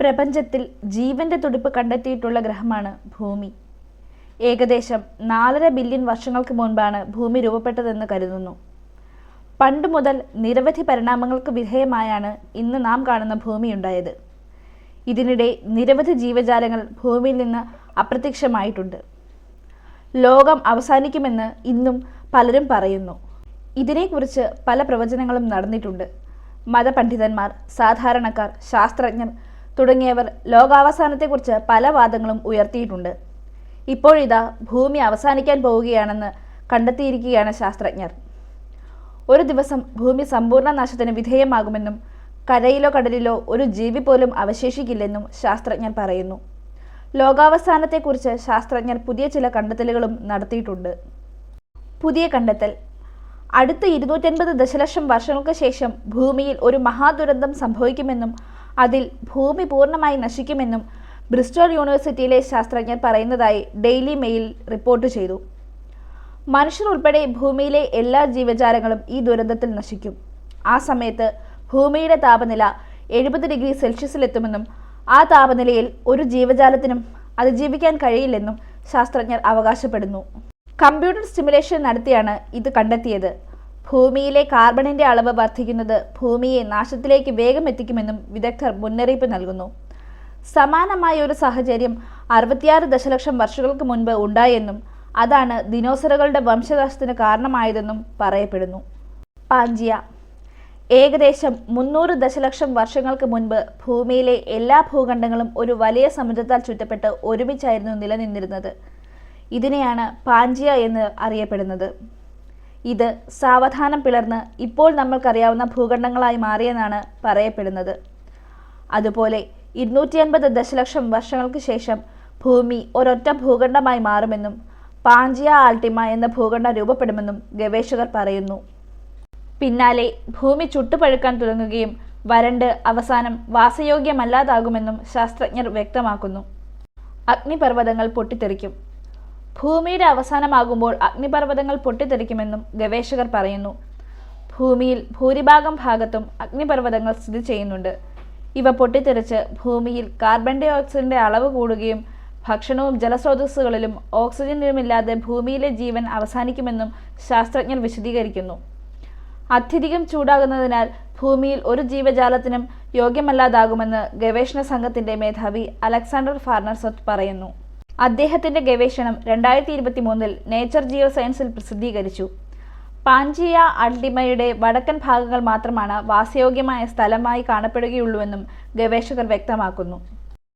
പ്രപഞ്ചത്തിൽ ജീവന്റെ തുടിപ്പ് കണ്ടെത്തിയിട്ടുള്ള ഗ്രഹമാണ് ഭൂമി. ഏകദേശം നാലര ബില്യൺ വർഷങ്ങൾക്ക് മുൻപാണ് ഭൂമി രൂപപ്പെട്ടതെന്ന് കരുതുന്നു. പണ്ട് മുതൽ നിരവധി പരിണാമങ്ങൾക്ക് വിധേയമായാണ് ഇന്ന് നാം കാണുന്ന ഭൂമി ഭൂമിയുണ്ടായത്. ഇതിനിടെ നിരവധി ജീവജാലങ്ങൾ ഭൂമിയിൽ നിന്ന് അപ്രത്യക്ഷമായിട്ടുണ്ട്. ലോകം അവസാനിക്കുമെന്ന് ഇന്നും പലരും പറയുന്നു. ഇതിനെക്കുറിച്ച് പല പ്രവചനങ്ങളും നടന്നിട്ടുണ്ട്. മതപണ്ഡിതന്മാർ സാധാരണക്കാർ ശാസ്ത്രജ്ഞർ തുടങ്ങിയവർ ലോകാവസാനത്തെക്കുറിച്ച് പല വാദങ്ങളും ഉയർത്തിയിട്ടുണ്ട്. ഇപ്പോഴിതാ ഭൂമി അവസാനിക്കാൻ പോവുകയാണെന്ന് കണ്ടെത്തിയിരിക്കുകയാണ് ശാസ്ത്രജ്ഞർ. ഒരു ദിവസം ഭൂമി സമ്പൂർണ നാശത്തിന് വിധേയമാകുമെന്നും കരയിലോ കടലിലോ ഒരു ജീവി പോലും അവശേഷിക്കില്ലെന്നും ശാസ്ത്രജ്ഞർ പറയുന്നു. ലോകാവസാനത്തെക്കുറിച്ച് ശാസ്ത്രജ്ഞർ പുതിയ ചില കണ്ടെത്തലുകളും നടത്തിയിട്ടുണ്ട്. പുതിയ കണ്ടെത്തൽ. അടുത്ത ഇരുന്നൂറ്റൻപത് ദശലക്ഷം വർഷങ്ങൾക്ക് ശേഷം ഭൂമിയിൽ ഒരു മഹാദുരന്തം സംഭവിക്കുമെന്നും അതിൽ ഭൂമി പൂർണമായി നശിക്കുമെന്നും ബ്രിസ്റ്റോൾ യൂണിവേഴ്സിറ്റിയിലെ ശാസ്ത്രജ്ഞർ പറയുന്നതായി ഡെയിലി മെയിൽ റിപ്പോർട്ട് ചെയ്തു. മനുഷ്യർ ഉൾപ്പെടെ ഭൂമിയിലെ എല്ലാ ജീവജാലങ്ങളും ഈ ദുരന്തത്തിൽ നശിക്കും. ആ സമയത്ത് ഭൂമിയുടെ താപനില എഴുപത് ഡിഗ്രി സെൽഷ്യസിലെത്തുമെന്നും ആ താപനിലയിൽ ഒരു ജീവജാലത്തിനും അതിജീവിക്കാൻ കഴിയില്ലെന്നും ശാസ്ത്രജ്ഞർ അവകാശപ്പെടുന്നു. കമ്പ്യൂട്ടർ സ്റ്റിമുലേഷൻ നടത്തിയാണ് ഇത് കണ്ടെത്തിയത്. ഭൂമിയിലെ കാർബണിന്റെ അളവ് വർദ്ധിക്കുന്നത് ഭൂമിയെ നാശത്തിലേക്ക് വേഗം എത്തിക്കുമെന്നും വിദഗ്ധർ മുന്നറിയിപ്പ് നൽകുന്നു. സമാനമായ ഒരു സാഹചര്യം അറുപത്തിയാറ് ദശലക്ഷം വർഷങ്ങൾക്ക് മുൻപ് ഉണ്ടായെന്നും അതാണ് ദിനോസറുകളുടെ വംശനാശത്തിന് കാരണമായതെന്നും പറയപ്പെടുന്നു. പാഞ്ചിയ ഏകദേശം മുന്നൂറ് ദശലക്ഷം വർഷങ്ങൾക്ക് മുൻപ് ഭൂമിയിലെ എല്ലാ ഭൂഖണ്ഡങ്ങളും ഒരു വലിയ സമുദ്രത്താൽ ചുറ്റപ്പെട്ട് ഒരുമിച്ചായിരുന്നു നിലനിന്നിരുന്നത്. ഇതിനെയാണ് പാഞ്ചിയ എന്ന് അറിയപ്പെടുന്നത്. ഇത് സാവധാനം പിളർന്ന് ഇപ്പോൾ നമ്മൾക്കറിയാവുന്ന ഭൂഖണ്ഡങ്ങളായി മാറിയെന്നാണ് പറയപ്പെടുന്നത്. അതുപോലെ ഇരുന്നൂറ്റി അൻപത് ദശലക്ഷം വർഷങ്ങൾക്ക് ശേഷം ഭൂമി ഒരൊറ്റ ഭൂഖണ്ഡമായി മാറുമെന്നും പാഞ്ചിയ ആൾട്ടിമ എന്ന ഭൂഖണ്ഡം രൂപപ്പെടുമെന്നും ഗവേഷകർ പറയുന്നു. പിന്നാലെ ഭൂമി ചുട്ടുപഴുക്കാൻ തുടങ്ങുകയും വരണ്ട് അവസാനം വാസയോഗ്യമല്ലാതാകുമെന്നും ശാസ്ത്രജ്ഞർ വ്യക്തമാക്കുന്നു. അഗ്നിപർവതങ്ങൾ പൊട്ടിത്തെറിക്കും. ഭൂമിയുടെ അവസാനമാകുമ്പോൾ അഗ്നിപർവതങ്ങൾ പൊട്ടിത്തെറിക്കുമെന്നും ഗവേഷകർ പറയുന്നു. ഭൂമിയിൽ ഭൂരിഭാഗം ഭാഗത്തും അഗ്നിപർവതങ്ങൾ സ്ഥിതി ചെയ്യുന്നുണ്ട്. ഇവ പൊട്ടിത്തെറിച്ച് ഭൂമിയിൽ കാർബൺ ഡൈ ഓക്സൈഡിന്റെ അളവ് കൂടുകയും ഭക്ഷണവും ജലസ്രോതസ്സുകളിലും ഓക്സിജനുമില്ലാതെ ഭൂമിയിലെ ജീവൻ അവസാനിക്കുമെന്നും ശാസ്ത്രജ്ഞർ വിശദീകരിക്കുന്നു. അത്യധികം ചൂടാകുന്നതിനാൽ ഭൂമിയിൽ ഒരു ജീവജാലത്തിനും യോഗ്യമല്ലാതാകുമെന്ന് ഗവേഷണ സംഘത്തിന്റെ മേധാവി അലക്സാണ്ടർ ഫാർണർസത്ത് പറയുന്നു. അദ്ദേഹത്തിന്റെ ഗവേഷണം രണ്ടായിരത്തി ഇരുപത്തി മൂന്നിൽ നേച്ചർ ജിയോ സയൻസിൽ പ്രസിദ്ധീകരിച്ചു. പാഞ്ചിയ അൾട്ടിമയുടെ വടക്കൻ ഭാഗങ്ങൾ മാത്രമാണ് വാസയോഗ്യമായ സ്ഥലമായി കാണപ്പെടുകയുള്ളൂവെന്നും ഗവേഷകർ വ്യക്തമാക്കുന്നു.